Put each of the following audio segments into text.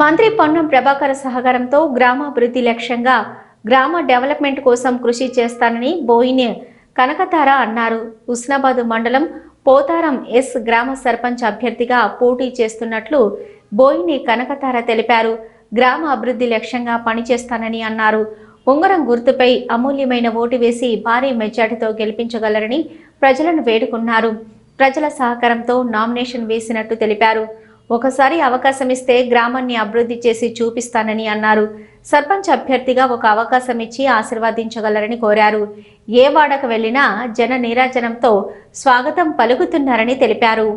మంత్రి పొన్నం ప్రభాకర్ సహకారంతో గ్రామాభివృద్ధి లక్ష్యంగా గ్రామ డెవలప్మెంట్ కోసం కృషి చేస్తానని బోయిన్ కనకతార అన్నారు. ఉస్నాబాద్ మండలం పోతారం ఎస్ గ్రామ సర్పంచ్ అభ్యర్థిగా పోటీ చేస్తున్నట్లు బోయిని కనకతార తెలిపారు. గ్రామ అభివృద్ధి లక్ష్యంగా పనిచేస్తానని అన్నారు. ఉంగరం గుర్తుపై అమూల్యమైన ఓటు వేసి భారీ మెజార్టీతో గెలిపించగలరని ప్రజలను వేడుకున్నారు. ప్రజల సహకారంతో నామినేషన్ వేసినట్టు తెలిపారు. ఒకసారి అవకాశం ఇస్తే గ్రామాన్ని అభివృద్ధి చేసి చూపిస్తానని అన్నారు. సర్పంచ్ అభ్యర్థిగా ఒక అవకాశం ఇచ్చి ఆశీర్వదించగలరని కోరారు. ఏ వాడకు వెళ్ళినా జన నీరాజనంతో స్వాగతం పలుకుతున్నారని తెలిపారు.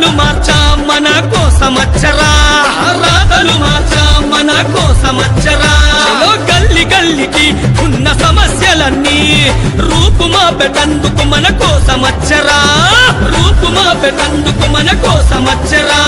రాధలు మార్చా మన కోసమచ్చరా రాధలు మార్చా మన కోసమచ్చరా గల్లి గల్లికి ఉన్న సమస్యలన్నీ రూపుమా పెట్టందుకు మన కోసమచ్చరా రూపుమా పెట్టందుకు మన కోసమచ్చరా